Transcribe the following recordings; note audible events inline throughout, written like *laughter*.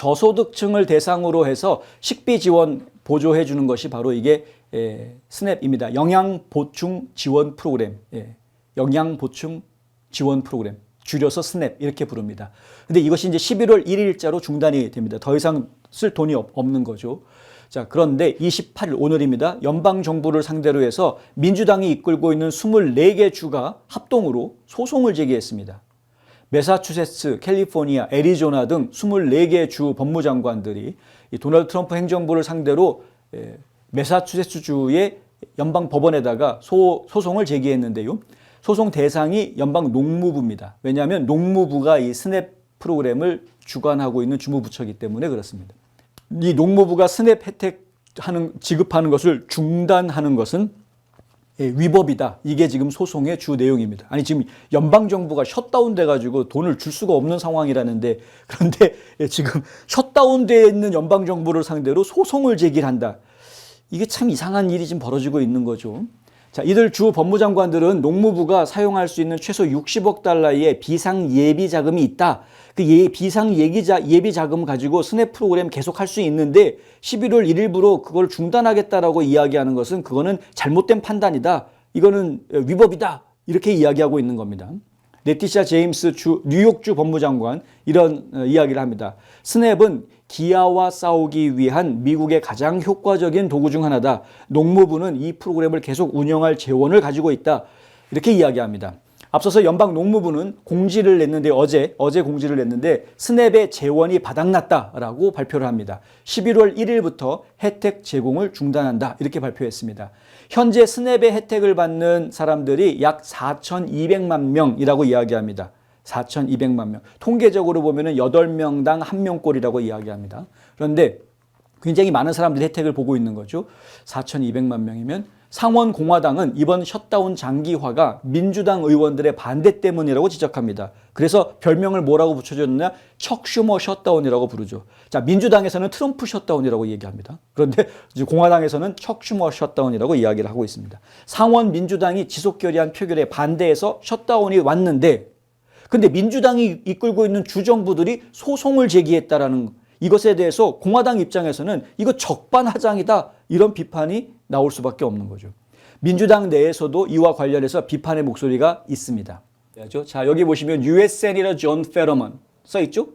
저소득층을 대상으로 해서 식비 지원 보조해 주는 것이 바로 이게 예, 스냅입니다. 영양 보충 지원 프로그램. 예, 영양 보충 지원 프로그램. 줄여서 스냅 이렇게 부릅니다. 근데 이것이 이제 11월 1일자로 중단이 됩니다. 더 이상 쓸 돈이 없- 없는 거죠. 자, 그런데 28일 오늘입니다. 연방 정부를 상대로 해서 민주당이 이끌고 있는 24개 주가 합동으로 소송을 제기했습니다. 매사추세츠, 캘리포니아, 애리조나 등 24개 주 법무장관들이 이 도널드 트럼프 행정부를 상대로 에, 매사추세츠 주의 연방 법원에다가 소, 소송을 제기했는데요. 소송 대상이 연방 농무부입니다. 왜냐하면 농무부가 이 스냅 프로그램을 주관하고 있는 주무부처이기 때문에 그렇습니다. 이 농무부가 스냅 혜택 하는 지급하는 것을 중단하는 것은 예, 위법이다. 이게 지금 소송의 주 내용입니다. 아니 지금 연방 정부가 셧다운 돼 가지고 돈을 줄 수가 없는 상황이라는데 *laughs* 그런데 예, 지금 셧다운 돼 있는 연방 정부를 상대로 소송을 제기한다. 이게 참 이상한 일이 지금 벌어지고 있는 거죠. 자, 이들 주 법무장관들은 농무부가 사용할 수 있는 최소 60억 달러의 비상 예비 자금이 있다. 그 예, 비상 예기자, 예비 자금 가지고 스냅 프로그램 계속 할 수 있는데 11월 1일부로 그걸 중단하겠다라고 이야기하는 것은 그거는 잘못된 판단이다. 이거는 위법이다. 이렇게 이야기하고 있는 겁니다. 레티샤 제임스 주 뉴욕주 법무장관 이런 어, 이야기를 합니다. 스냅은 기아와 싸우기 위한 미국의 가장 효과적인 도구 중 하나다. 농무부는 이 프로그램을 계속 운영할 재원을 가지고 있다. 이렇게 이야기합니다. 앞서서 연방 농무부는 공지를 냈는데 어제 어제 공지를 냈는데 스냅의 재원이 바닥났다라고 발표를 합니다. 11월 1일부터 혜택 제공을 중단한다 이렇게 발표했습니다. 현재 스냅의 혜택을 받는 사람들이 약 4,200만 명이라고 이야기합니다. 4,200만 명. 통계적으로 보면은 8명당 1명꼴이라고 이야기합니다. 그런데 굉장히 많은 사람들이 혜택을 보고 있는 거죠. 4,200만 명이면 상원 공화당은 이번 셧다운 장기화가 민주당 의원들의 반대 때문이라고 지적합니다. 그래서 별명을 뭐라고 붙여줬느냐? 척슈머 셧다운이라고 부르죠. 자, 민주당에서는 트럼프 셧다운이라고 얘기합니다. 그런데 이제 공화당에서는 척슈머 셧다운이라고 이야기를 하고 있습니다. 상원 민주당이 지속결의안 표결에 반대해서 셧다운이 왔는데 근데 민주당이 이끌고 있는 주정부들이 소송을 제기했다라는 이것에 대해서 공화당 입장에서는 이거 적반하장이다 이런 비판이 나올 수밖에 없는 거죠. 민주당 내에서도 이와 관련해서 비판의 목소리가 있습니다. 자 여기 보시면 U.S. 세니터 존 페러먼 써 있죠.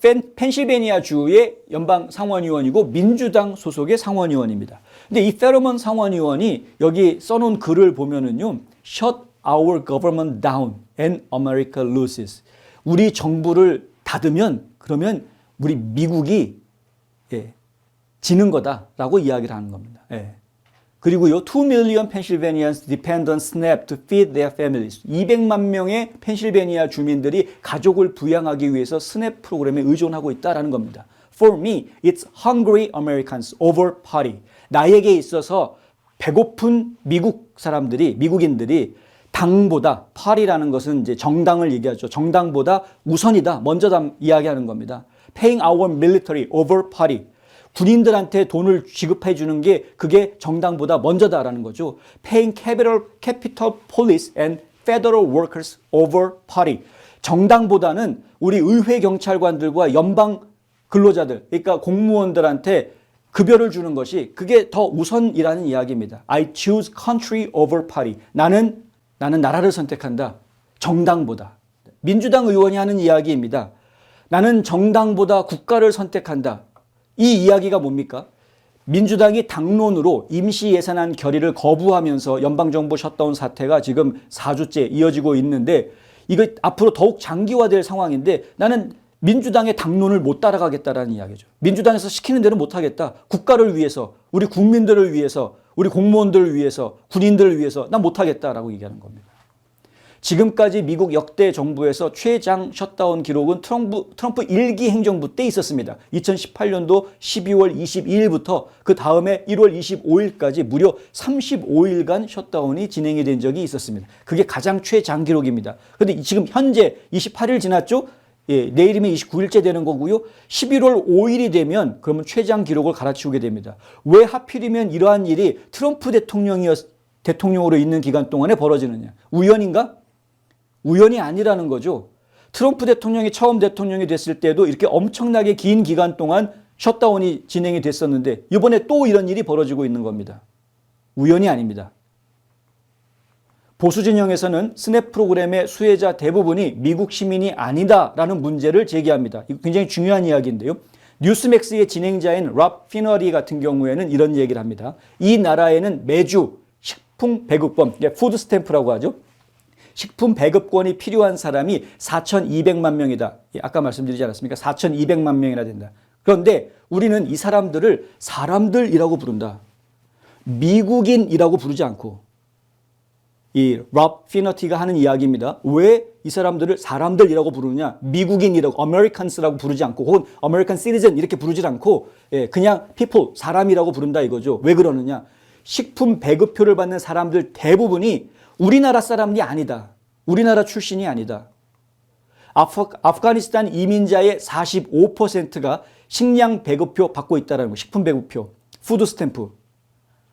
펜, 펜실베니아 주의 연방 상원의원이고 민주당 소속의 상원의원입니다. 근데 이 페러먼 상원의원이 여기 써놓은 글을 보면은요, shut our government down and America loses. 우리 정부를 닫으면 그러면 우리 미국이 예, 지는 거다라고 이야기를 하는 겁니다. 예. 그리고요, 2 million Pennsylvanians depend on SNAP to feed their families. 200만 명의 펜실베니아 주민들이 가족을 부양하기 위해서 스냅 프로그램에 의존하고 있다라는 겁니다. For me, it's hungry Americans over party. 나에게 있어서 배고픈 미국 사람들이, 미국인들이 당보다 파리라는 것은 이제 정당을 얘기하죠. 정당보다 우선이다. 먼저 다 이야기하는 겁니다. Paying our military over party. 군인들한테 돈을 지급해 주는 게 그게 정당보다 먼저다라는 거죠. Paying capital, capital police and federal workers over party. 정당보다는 우리 의회 경찰관들과 연방 근로자들, 그러니까 공무원들한테 급여를 주는 것이 그게 더 우선이라는 이야기입니다. I choose country over party. 나는 나는 나라를 선택한다. 정당보다. 민주당 의원이 하는 이야기입니다. 나는 정당보다 국가를 선택한다. 이 이야기가 뭡니까? 민주당이 당론으로 임시 예산안 결의를 거부하면서 연방정부 셧다운 사태가 지금 4주째 이어지고 있는데 이거 앞으로 더욱 장기화될 상황인데 나는 민주당의 당론을 못 따라가겠다라는 이야기죠. 민주당에서 시키는 대로 못 하겠다. 국가를 위해서, 우리 국민들을 위해서, 우리 공무원들을 위해서, 군인들을 위해서 난 못 하겠다라고 얘기하는 겁니다. 지금까지 미국 역대 정부에서 최장 셧다운 기록은 트럼프, 트럼프 1기 행정부 때 있었습니다. 2018년도 12월 22일부터 그 다음에 1월 25일까지 무려 35일간 셧다운이 진행이 된 적이 있었습니다. 그게 가장 최장 기록입니다. 근데 지금 현재 28일 지났죠? 예, 내일이면 29일째 되는 거고요. 11월 5일이 되면 그러면 최장 기록을 갈아치우게 됩니다. 왜 하필이면 이러한 일이 트럼프 대통령이었, 대통령으로 있는 기간 동안에 벌어지느냐? 우연인가? 우연이 아니라는 거죠. 트럼프 대통령이 처음 대통령이 됐을 때도 이렇게 엄청나게 긴 기간 동안 셧다운이 진행이 됐었는데 이번에 또 이런 일이 벌어지고 있는 겁니다. 우연이 아닙니다. 보수 진영에서는 스냅 프로그램의 수혜자 대부분이 미국 시민이 아니다라는 문제를 제기합니다. 이거 굉장히 중요한 이야기인데요. 뉴스맥스의 진행자인 랍 피너리 같은 경우에는 이런 얘기를 합니다. 이 나라에는 매주 식품 배급권, 푸드 스탬프라고 하죠. 식품 배급권이 필요한 사람이 4,200만 명이다. 예, 아까 말씀드리지 않았습니까? 4,200만 명이나 된다. 그런데 우리는 이 사람들을 사람들이라고 부른다. 미국인이라고 부르지 않고 이랍 피너티가 하는 이야기입니다. 왜 이 사람들을 사람들이라고 부르느냐? 미국인이라고 Americans라고 부르지 않고 혹은 American citizen 이렇게 부르지 않고 예, 그냥 people 사람이라고 부른다 이거죠. 왜 그러느냐? 식품 배급표를 받는 사람들 대부분이 우리나라 사람이 아니다. 우리나라 출신이 아니다. 아프, 아프가니스탄 이민자의 45%가 식량 배급표 받고 있다는 거. 식품 배급표, 푸드 스탬프.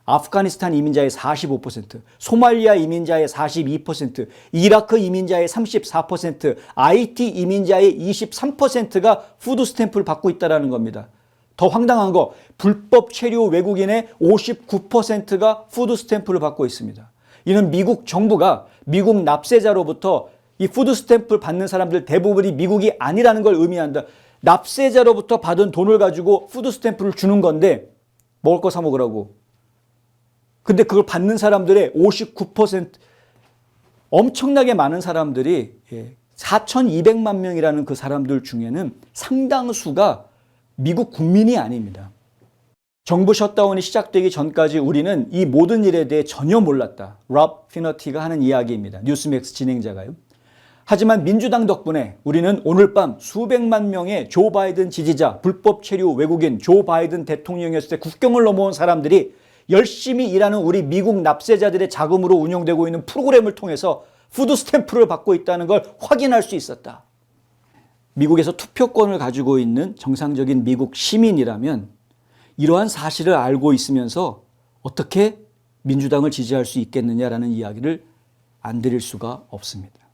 아프가니스탄 이민자의 45%, 소말리아 이민자의 42%, 이라크 이민자의 34%, IT 이민자의 23%가 푸드 스탬프를 받고 있다는 겁니다. 더 황당한 거 불법 체류 외국인의 59%가 푸드 스탬프를 받고 있습니다. 이는 미국 정부가 미국 납세자로부터 이 푸드 스탬프를 받는 사람들 대부분이 미국이 아니라는 걸 의미한다. 납세자로부터 받은 돈을 가지고 푸드 스탬프를 주는 건데 먹을 거 사 먹으라고. 근데 그걸 받는 사람들의 59% 엄청나게 많은 사람들이 4,200만 명이라는 그 사람들 중에는 상당수가 미국 국민이 아닙니다. 정부 셧다운이 시작되기 전까지 우리는 이 모든 일에 대해 전혀 몰랐다. 랍 피너티가 하는 이야기입니다. 뉴스맥스 진행자가요. 하지만 민주당 덕분에 우리는 오늘 밤 수백만 명의 조 바이든 지지자, 불법 체류 외국인 조 바이든 대통령이었을 때 국경을 넘어온 사람들이 열심히 일하는 우리 미국 납세자들의 자금으로 운영되고 있는 프로그램을 통해서 푸드 스탬프를 받고 있다는 걸 확인할 수 있었다. 미국에서 투표권을 가지고 있는 정상적인 미국 시민이라면 이러한 사실을 알고 있으면서 어떻게 민주당을 지지할 수 있겠느냐라는 이야기를 안 드릴 수가 없습니다.